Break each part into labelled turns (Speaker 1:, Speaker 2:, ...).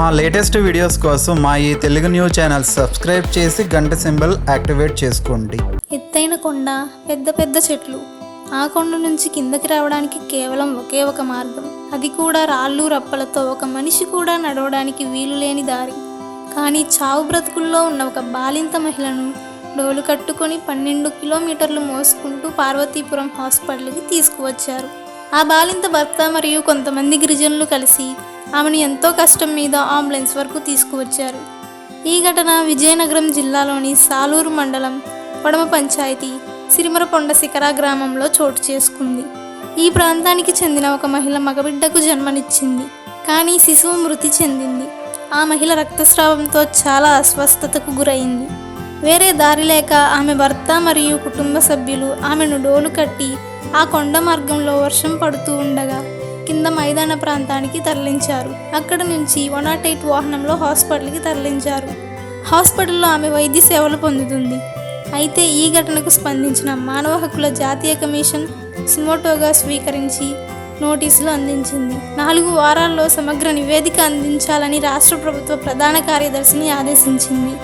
Speaker 1: మా latest videos కోసం మా ఈ తెలుగు న్యూస్ ఛానల్ సబ్స్క్రైబ్ చేసి గంట సింబల్ యాక్టివేట్ చేసుకోండి.
Speaker 2: ఎత్తైన కొండ పెద్ద పెద్ద చెట్లు. ఆ కొండ నుంచి కిందకి రావడానికి కేవలం ఒకే ఒక మార్గం. అది కూడా రాళ్ళు రప్పలతో ఒక మనిషి కూడా నడవడానికి వీలు లేని దారి. కానీ చావు బ్రతుకుల్లో ఉన్న ఒక బాలింత మహిళను డోలు కట్టుకొని పన్నెండు కిలోమీటర్లు మోసుకుంటూ పార్వతీపురం హాస్పిటల్కి తీసుకువచ్చారు. ఆ బాలింత భర్త మరియు కొంతమంది గిరిజనులు కలిసి ఆమెను ఎంతో కష్టం మీద అంబులెన్స్ వరకు తీసుకువచ్చారు. ఈ ఘటన విజయనగరం జిల్లాలోని సాలూరు మండలం పడమ పంచాయతీ సిరిమరకొండ శిఖర గ్రామంలో చోటు చేసుకుంది. ఈ ప్రాంతానికి చెందిన ఒక మహిళ మగబిడ్డకు జన్మనిచ్చింది. కానీ శిశువు మృతి చెందింది. ఆ మహిళ రక్తస్రావంతో చాలా అస్వస్థతకు గురైంది. వేరే దారి లేక ఆమె భర్త మరియు కుటుంబ సభ్యులు ఆమెను డోలు కట్టి ఆ కొండ మార్గంలో వర్షం పడుతూ ఉండగా కింద మైదాన ప్రాంతానికి తరలించారు. అక్కడ నుంచి వన్ నాట్ ఎయిట్ వాహనంలో హాస్పిటల్కి తరలించారు. హాస్పిటల్లో ఆమె వైద్య సేవలు పొందుతుంది. అయితే ఈ ఘటనకు స్పందించిన మానవ హక్కుల జాతీయ కమిషన్ సుమోటోగా స్వీకరించి నోటీసులు అందించింది. నాలుగు వారాల్లో సమగ్ర నివేదిక అందించాలని రాష్ట్ర ప్రభుత్వ ప్రధాన కార్యదర్శిని ఆదేశించింది.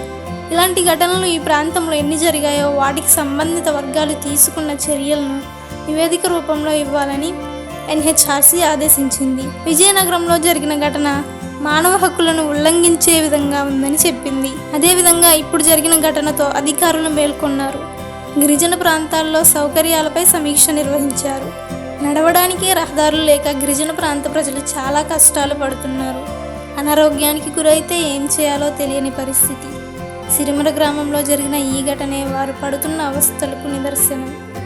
Speaker 2: ఇలాంటి ఘటనలు ఈ ప్రాంతంలో ఎన్ని జరిగాయో వాటికి సంబంధిత వర్గాలు తీసుకున్న చర్యలను నివేదిక రూపంలో ఇవ్వాలని ఎన్హెచ్ఆర్సీ ఆదేశించింది. విజయనగరంలో జరిగిన ఘటన మానవ హక్కులను ఉల్లంఘించే విధంగా ఉందని చెప్పింది. అదేవిధంగా ఇప్పుడు జరిగిన ఘటనతో అధికారులు మేల్కొన్నారు. గిరిజన ప్రాంతాల్లో సౌకర్యాలపై సమీక్ష నిర్వహించారు. నడవడానికే రహదారులు లేక గిరిజన ప్రాంత ప్రజలు చాలా కష్టాలు పడుతున్నారు. అనారోగ్యానికి గురైతే ఏం చేయాలో తెలియని పరిస్థితి. సిరిమల గ్రామంలో జరిగిన ఈ ఘటనే వారు పడుతున్న అవస్థలకు నిదర్శనం.